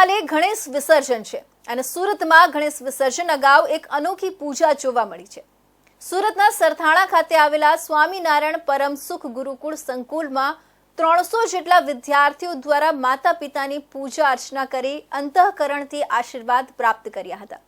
આવતીકાલે ગણેશ વિસર્જન છે અને સુરતમાં ગણેશ વિસર્જન અગાઉ એક અનોખી પૂજા જોવા મળી છે. સુરતના સરથાણા ખાતે આવેલા સ્વામિનારાયણ પરમ સુખ ગુરુકુળ સંકુલમાં ત્રણસો જેટલા વિદ્યાર્થીઓ દ્વારા માતા પિતાની પૂજા અર્ચના કરી અંતઃકરણથી આશીર્વાદ પ્રાપ્ત કર્યા હતા.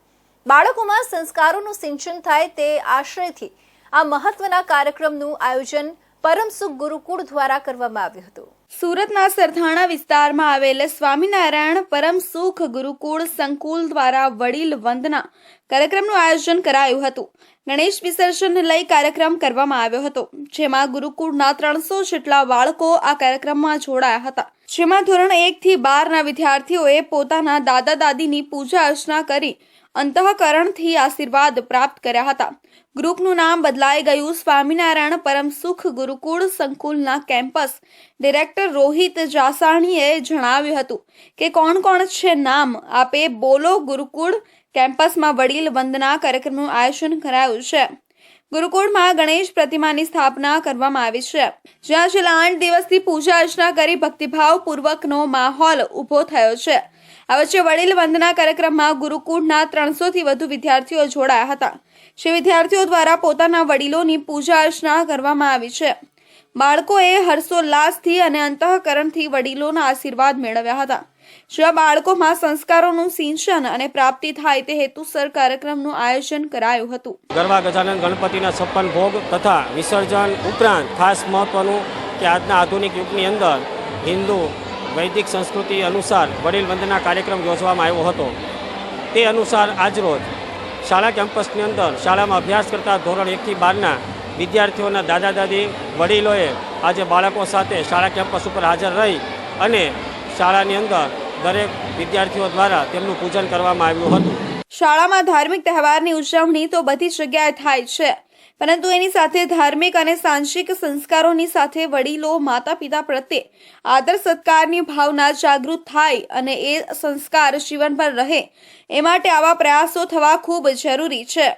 બાળકોમાં સંસ્કારોનું સિંચન થાય તે આશ્રયથી આ મહત્વના કાર્યક્રમનું આયોજન પરમ સુખ ગુરુકુળ દ્વારા કરવામાં આવ્યું હતું. સુરતના સરથાણા વિસ્તારમાં આવેલ સ્વામિનારાયણ પરમ સુખ ગુરુકુળ સંકુલ દ્વારા વડીલ વંદના કાર્યક્રમનું આયોજન કરાયું હતું. ગણેશ વિસર્જનને લઈ કાર્યક્રમ કરવામાં આવ્યો હતો, જેમાં ગુરુકુળના ત્રણસો જેટલા બાળકો આ કાર્યક્રમમાં જોડાયા હતા. જેમાં ધોરણ એક થી બારના વિદ્યાર્થીઓએ પોતાના દાદા દાદીની પૂજા અર્ચના કરી અંતઃકરણથી આશીર્વાદ પ્રાપ્ત કર્યા હતા. ગ્રુપનું નામ બદલાઈ ગયું. સ્વામિનારાયણ પરમ સુખ ગુરુકુળ સંકુલના કેમ્પસ. ડિરેક્ટર રોહિત જાસાણીએ જણાવ્યું હતું કે, કોણ કોણ છે નામ? આપે બોલો ગુરુકુળ કેમ્પસમાં વડીલ વંદના કાર્યક્રમનું આયોજન કરાયું છે. ગુરુકુળમાં ગણેશ પ્રતિમાની સ્થાપના કરવામાં આવી છે. જ્યાં છેલ્લા આઠ દિવસથી પૂજા અર્ચના કરી ભક્તિભાવપૂર્વકનો માહોલ ઊભો થયો છે. આ વચ્ચે વડીલ વંદના કાર્યક્રમમાં ગુરુકુળના ત્રણસોથી વધુ વિદ્યાર્થીઓ જોડાયા હતા. જે વિદ્યાર્થીઓ દ્વારા પોતાના વડીલોની પૂજા અર્ચના કરવામાં આવી છે. બાળકોએ હર્ષોલ્લાસથી અને અંતઃકરણથી વડીલોના આશીર્વાદ મેળવ્યા હતા. જ્યાં બાળકોમાં સંસ્કારોનું સિંચન અને પ્રાપ્તિ થાય તે હેતુસર કાર્યક્રમનું આયોજન કરાયું હતું. ગરબા ગજાનન ગણપતિના છપ્પન ભોગ તથા વિસર્જન ઉપરાંત ખાસ મહત્વનું કે આજના આધુનિક યુગની અંદર હિન્દુ, વૈદિક સંસ્કૃતિ અનુસાર વડીલ વંદના કાર્યક્રમ યોજવામાં આવ્યો હતો. તે અનુસાર આજરોજ શાળા કેમ્પસની અંદર શાળામાં અભ્યાસ કરતા ધોરણ એકથી બારના વિદ્યાર્થીઓના દાદા દાદી વડીલોએ આજે બાળકો સાથે શાળા કેમ્પસ ઉપર હાજર રહી અને શાળાની અંદર દરેક વિદ્યાર્થીઓ દ્વારા તેમનું પૂજન કરવામાં આવ્યું હતું. શાળામાં ધાર્મિક તહેવારની ઉજવણી તો બધી જગ્યાએ થાય છે, પરંતુ એની સાથે ધાર્મિક અને સાંશિક સંસ્કારોની સાથે વડીલો માતા પિતા પ્રત્યે આદર સત્કારની ભાવના જાગૃત થાય અને એ સંસ્કાર જીવનભર રહે, એ માટે આવા પ્રયાસો થવા ખૂબ જરૂરી છે.